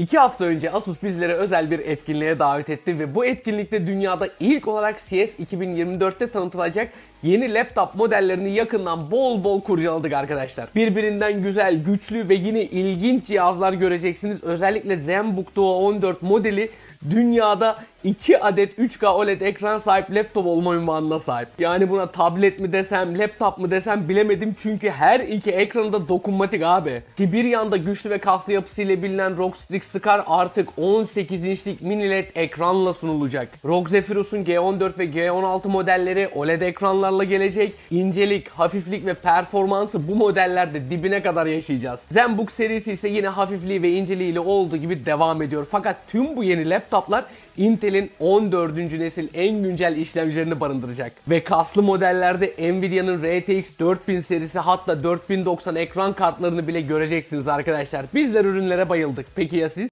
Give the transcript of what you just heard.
İki hafta önce Asus bizlere özel bir etkinliğe davet etti ve bu etkinlikte dünyada ilk olarak CS 2024'te tanıtılacak yeni laptop modellerini yakından bol bol kurcaladık arkadaşlar. Birbirinden güzel, güçlü ve yine ilginç cihazlar göreceksiniz. Özellikle ZenBook Duo 14 modeli dünyada 2 adet 3K OLED ekran sahip laptop olma ünvanına sahip. Yani buna tablet mi desem, laptop mu desem bilemedim çünkü her iki ekranı da dokunmatik abi. Sibiryan'da güçlü ve kaslı yapısıyla bilinen ROG Strix Scar artık 18 inçlik mini LED ekranla sunulacak. ROG Zephyrus'un G14 ve G16 modelleri OLED ekranlarla gelecek. İncelik, hafiflik ve performansı bu modellerde dibine kadar yaşayacağız. ZenBook serisi ise yine hafifliği ve inceliğiyle olduğu gibi devam ediyor. Fakat tüm bu yeni laptoplar Intel'in 14. nesil en güncel işlemcilerini barındıracak. Ve kaslı modellerde Nvidia'nın RTX 4000 serisi hatta 4090 ekran kartlarını bile göreceksiniz arkadaşlar. Bizler ürünlere bayıldık. Peki ya siz?